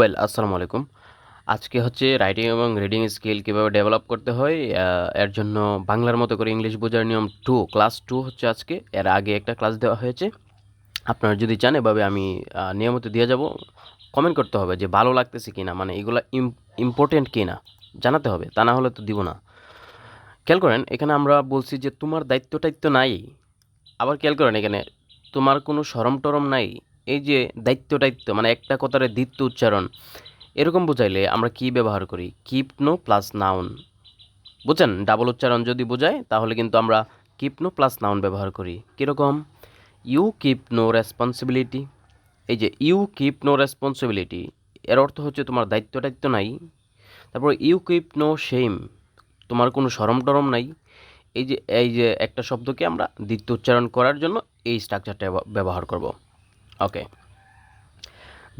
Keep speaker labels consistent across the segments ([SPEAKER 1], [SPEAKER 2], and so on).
[SPEAKER 1] Well আসসালামু আলাইকুম। আজকে হচ্ছে রাইটিং এবং রিডিং স্কিল কীভাবে ডেভেলপ করতে হয় এর জন্য বাংলার মতো করে ইংলিশ বোঝার নিয়ম টু ক্লাস টু হচ্ছে আজকে। এর আগে একটা ক্লাস দেওয়া হয়েছে। আপনারা যদি চান, এভাবে আমি নিয়মিত দিয়ে যাব। কমেন্ট করতে হবে যে ভালো লাগতেছে কি না মানে এগুলো ইম্পর্টেন্ট কি না জানাতে হবে, তা না হলে তো দিব না। খেয়াল করেন, এখানে আমরা বলছি যে তোমার দায়িত্ব টাইত্ব নাই। আবার খেয়াল করেন, এখানে তোমার কোনো সরম টরম নাই। এই যে দায়িত্ব টাইত্ব মানে একটা কথার দ্বিত্ব উচ্চারণ, এরকম বোঝাইলে আমরা কি ব্যবহার করি? কিপ নো প্লাস নাউন বুঝছেন? ডাবল উচ্চারণ যদি বোঝায়, তাহলে কিন্তু আমরা কিপ নো প্লাস নাউন ব্যবহার করি। কীরকম? ইউ কিপ নো রেসপন্সিবিলিটি এই যে ইউ কিপ নো রেসপন্সিবিলিটি এর অর্থ হচ্ছে তোমার দায়িত্ব টাইত্ব নাই। তারপর ইউ কিপ নো শেম তোমার কোনো সরম টরম নাই। এই যে এই যে একটা শব্দকে আমরা দ্বিতীয় উচ্চারণ করার জন্য এই স্ট্রাকচারটা ব্যবহার করব। ওকে।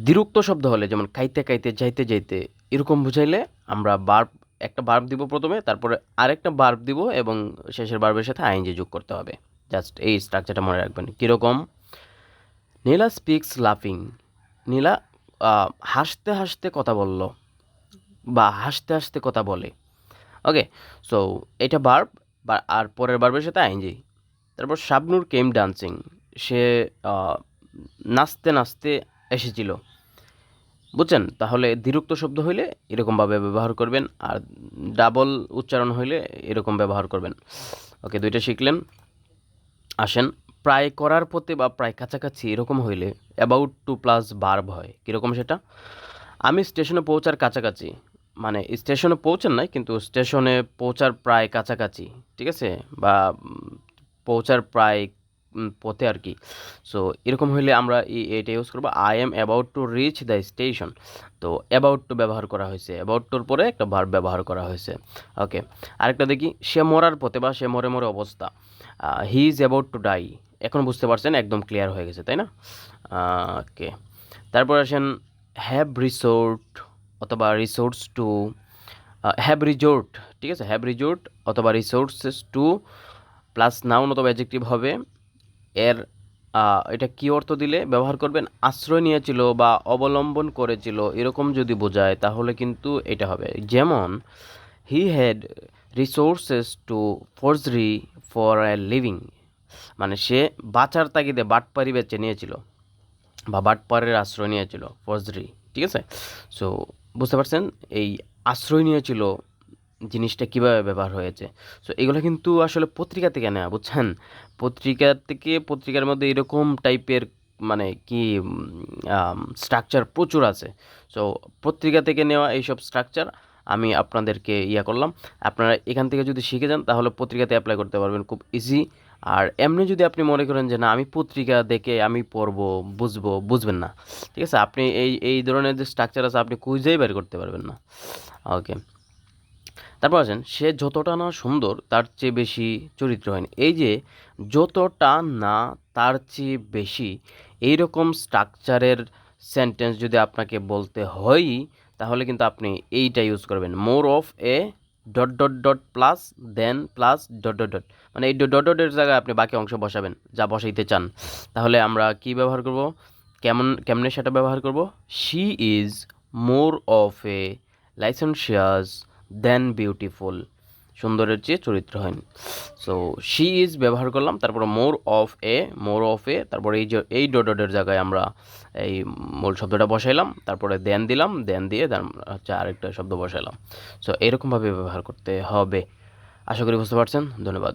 [SPEAKER 1] দ্বিরুক্ত শব্দ হলে, যেমন খাইতে খাইতে, যাইতে যাইতে, এরকম বুঝাইলে আমরা বার্ব একটা বার্ব দিব প্রথমে, তারপরে আরেকটা বার্ব দিব এবং শেষের বার্বের সাথে আইনজি যোগ করতে হবে। জাস্ট এই স্ট্রাকচারটা মনে রাখবেন। কীরকম? নীলা স্পিক্স লাফিং নীলা হাসতে হাসতে কথা বলল বা হাসতে হাসতে কথা বলে। ওকে সো এটা বার্ব আর পরের বার্বের সাথে আইনজি তারপর শাবনুর কেম ডান্সিং সে নাচতে নাচতে এসেছিল। বুঝছেন? তাহলে দ্বিরুক্ত শব্দ হইলে এরকমভাবে ব্যবহার করবেন আর ডাবল উচ্চারণ হইলে এরকম ব্যবহার করবেন। ওকে, দুইটা শিখলেন। আসেন, প্রায় করার পথে বা প্রায় কাছাকাছি এরকম হইলে অ্যাবাউট টু প্লাস বার্ব হয়। কীরকম সেটা? আমি স্টেশনে পৌঁছার কাছাকাছি। মানে স্টেশনে পৌঁছান নাই, কিন্তু স্টেশনে পৌঁছার প্রায় কাছাকাছি, ঠিক আছে? বা পৌঁছার প্রায় পথে আর কি। সো এরকম হইলে আমরা এটা ইউজ করব। I am about to reach the station তো অ্যাবাউট টু ব্যবহার করা হয়েছে। অ্যাবাউট টুর পরে একটা ভার্ব ব্যবহার করা হয়েছে। ওকে আরেকটা দেখি। সে মরার পথে বা সে মরে মরে অবস্থা। He is about to die এখন বুঝতে পারছেন, একদম ক্লিয়ার হয়ে গেছে, তাই না? ওকে তারপর আসেন হ্যাভ রিসোর্ট অথবা রিসোর্টস টু হ্যাভ রিজোর্ট ঠিক আছে? হ্যাভ রিজোর্ট অথবা রিসোর্সেস টু প্লাস নাউন অথবা অ্যাডজেক্টিভ হবে। এর এটা কি অর্থ দিলে? ব্যবহার করবেন আশ্রয় নিয়েছিল বা অবলম্বন করেছিল, এরকম যদি বোঝায় তাহলে কিন্তু এটা হবে। যেমন হি হ্যাড রিসোর্সেস টু ফোর্সরি ফর এ লিভিং মানে সে বাঁচার তাগিদে বাটপারি বেছে নিয়েছিল বা বাটপারের আশ্রয় নিয়েছিল ফৌজরি ঠিক আছে? সো বুঝতে পারছেন? এই আশ্রয় নিয়েছিল জিনিসটা কীভাবে ব্যবহার হয়েছে। সো এগুলো কিন্তু আসলে পত্রিকা থেকে নেওয়া, বুঝছেন? পত্রিকা থেকে, পত্রিকার মধ্যে এরকম টাইপের মানে কি স্ট্রাকচার প্রচুর আছে। সো পত্রিকা থেকে নেওয়া এইসব স্ট্রাকচার আমি আপনাদেরকে ইয়া করলাম। আপনারা এখান থেকে যদি শিখে যান, তাহলে পত্রিকাতে অ্যাপ্লাই করতে পারবেন খুব ইজি আর এমনি যদি আপনি মনে করেন যে, না, আমি পত্রিকা দেখে আমি পড়ব, বুঝব, বুঝবেন না। ঠিক আছে? আপনি এই এই ধরনের যে স্ট্রাকচার আছে, আপনি কুইজেই বের করতে পারবেন না। ওকে তারপর আছেন সে যতটা না সুন্দর, তার চেয়ে বেশি চরিত্রহীন। এই যে, যতটা না, তার চেয়ে বেশি, এইরকম স্ট্রাকচারের সেন্টেন্স যদি আপনাকে বলতে হয়, তাহলে কিন্তু আপনি এইটা ইউজ করবেন। More of a dot dot dot plus, then plus dot dot dot. মানে এই ডট ডটের জায়গায় আপনি বাকি অংশ বসাবেন, যা বসাইতে চান। তাহলে আমরা কি ব্যবহার করব? কেমন, কেমনে সেটা ব্যবহার করব? She is more of a licentious than beautiful সুন্দরের চেয়ে চরিত্রহীন সো শি ইজ ব্যবহার করলাম, তারপর মোর অফ এ মোর অফ এ তারপরে এই যে, এই ডটের জায়গায় আমরা এই মূল শব্দটা বসাইলাম, তারপরে দেন দিলাম দেন দিয়ে তার হচ্ছে আরেকটা শব্দ বসাইলাম। সো এরকমভাবে ব্যবহার করতে হবে। আশা করি বুঝতে পারছেন, ধন্যবাদ।